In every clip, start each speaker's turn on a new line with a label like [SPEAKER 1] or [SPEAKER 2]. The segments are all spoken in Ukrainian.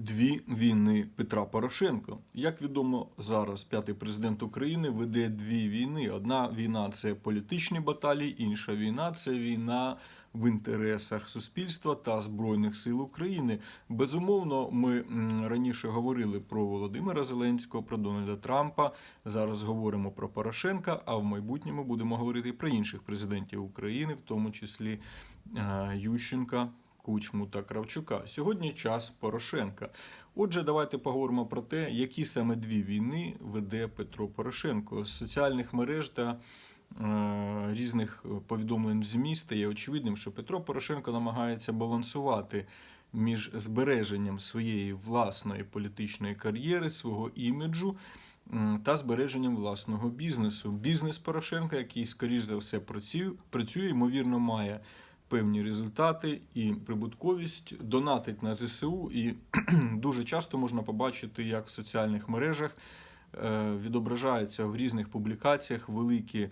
[SPEAKER 1] Дві війни Петра Порошенка. Як відомо, зараз п'ятий президент України веде дві війни. Одна війна це політичні баталії, інша війна це війна в інтересах суспільства та збройних сил України. Безумовно, ми раніше говорили про Володимира Зеленського, про Дональда Трампа. Зараз говоримо про Порошенка. А в майбутньому будемо говорити про інших президентів України, в тому числі е, Ющенка. Кучму та Кравчука. Сьогодні час Порошенка. Отже, давайте поговоримо про те, які саме дві війни веде Петро Порошенко з соціальних мереж та е, різних повідомлень в ЗМІ стає очевидним, що Петро Порошенко намагається балансувати між збереженням своєї власної політичної кар'єри, свого іміджу. Та збереженням власного бізнесу. Бізнес Порошенка, який, скоріш за все, працює, ймовірно, має певні результати і прибутковість, донатить на ЗСУ, і дуже часто можна побачити, як в соціальних мережах е, відображаються в різних публікаціях великі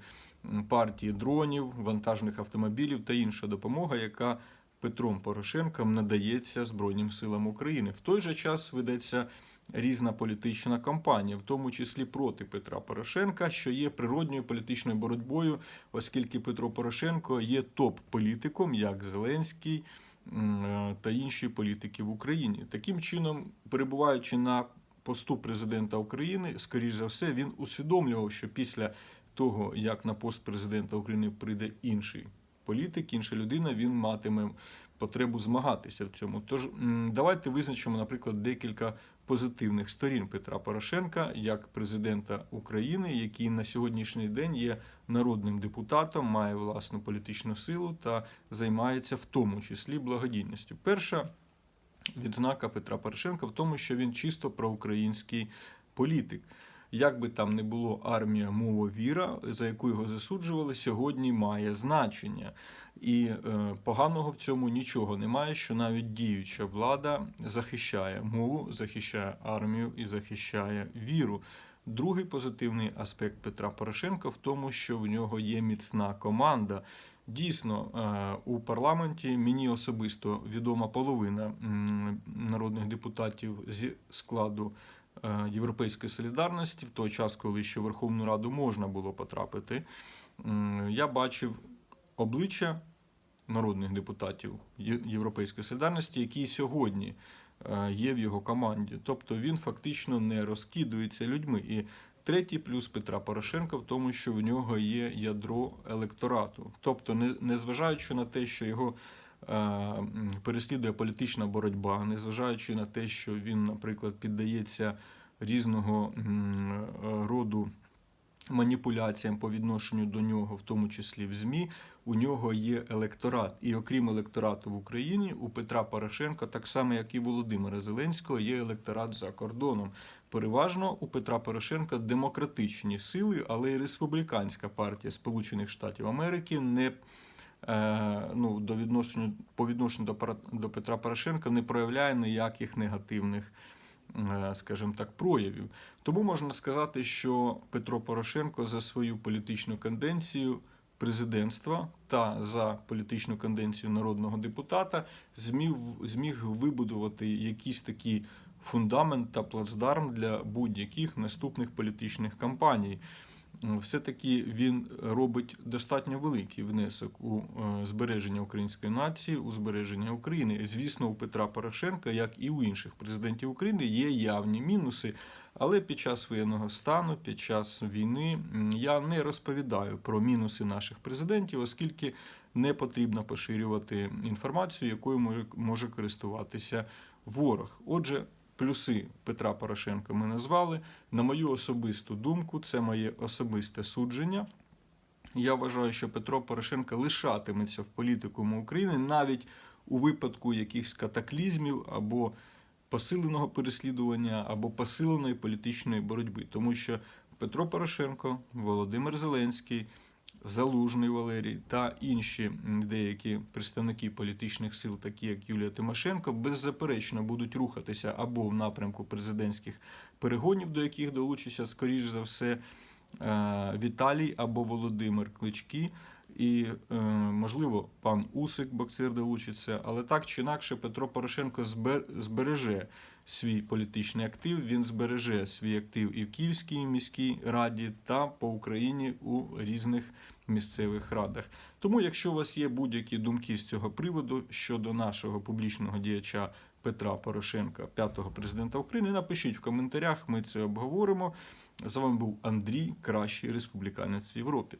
[SPEAKER 1] партії дронів, вантажних автомобілів та інша допомога, яка Петром Порошенком надається Збройним силам України. В той же час ведеться різна політична кампанія, в тому числі проти Петра Порошенка, що є природньою політичною боротьбою, оскільки Петро Порошенко є топ-політиком, як Зеленський е, та інші політики в Україні. Таким чином, перебуваючи на посту президента України, скоріш за все, він усвідомлював, що після того, як на пост президента України прийде інший політик, інша людина, він матиме потребу змагатися в цьому. Тож давайте визначимо, наприклад, декілька позитивних сторін Петра Порошенка як президента України, який на сьогоднішній день є народним депутатом, має власну політичну силу та займається в тому числі благодійністю. Перша відзнака Петра Порошенка в тому, що він чисто проукраїнський політик. Як би там не було армія, мова, віра, за яку його засуджували, сьогодні має значення. І е, поганого в цьому нічого немає, що навіть діюча влада захищає мову, захищає армію і захищає віру. Другий позитивний аспект Петра Порошенка в тому, що в нього є міцна команда. Дійсно, е, у парламенті мені особисто відома половина народних депутатів зі складу Європейської солідарності, в той час, коли ще в Верховну Раду можна було потрапити. Я бачив обличчя народних депутатів Європейської солідарності, які сьогодні е, є в його команді. Тобто він фактично не розкидується людьми. І третій плюс Петра Порошенка в тому, що в нього є ядро електорату. Тобто, не- незважаючи на те, що його е, переслідує політична боротьба, незважаючи на те, що він, наприклад, піддається різного е, роду маніпуляціям по відношенню до нього, в тому числі в ЗМІ, у нього є електорат. І окрім електорату в Україні, у Петра Порошенка, так само як і Володимира Зеленського, є електорат за кордоном. Переважно у Петра Порошенка демократичні сили, але й республіканська партія Сполучених Штатів Америки не е, ну, до відношення по відношенню до до Петра Порошенка не проявляє ніяких негативних, е, скажімо так, проявів. Тому можна сказати, що Петро Порошенко за свою політичну канденцію президентства та за політичну канденцію народного депутата зміг, зміг вибудувати якийсь такий фундамент та плацдарм для будь-яких наступних політичних кампаній. Все-таки він робить достатньо великий внесок у е, збереження української нації, у збереження України. Звісно, у Петра Порошенка, як і у інших президентів України, є явні мінуси. Але під час воєнного стану, під час війни я не розповідаю про мінуси наших президентів, оскільки не потрібно поширювати інформацію, якою може користуватися ворог. Отже, плюси Петра Порошенка ми назвали. На мою особисту думку, це моє особисте судження. Я вважаю, що Петро Порошенко лишатиметься в політикуму України навіть у випадку якихось катаклізмів або посиленого переслідування, або посиленої політичної боротьби, тому що Петро Порошенко, Володимир Зеленський, Залужний Валерій та інші деякі представники політичних сил, такі як Юлія Тимошенко, беззаперечно будуть рухатися або в напрямку президентських перегонів, до яких долучиться, скоріш за все, е, Віталій або Володимир Клички. І, е, можливо, пан Усик, боксер, долучиться, але так чи інакше Петро Порошенко збер- збереже свій політичний актив, він збереже свій актив і в Київській міській раді та по Україні у різних місцевих радах. Тому, якщо у вас є будь-які думки з цього приводу щодо нашого публічного діяча Петра Порошенка, п'ятого президента України, напишіть в коментарях, ми це обговоримо. З вами був Андрій, кращий республіканець в Європі.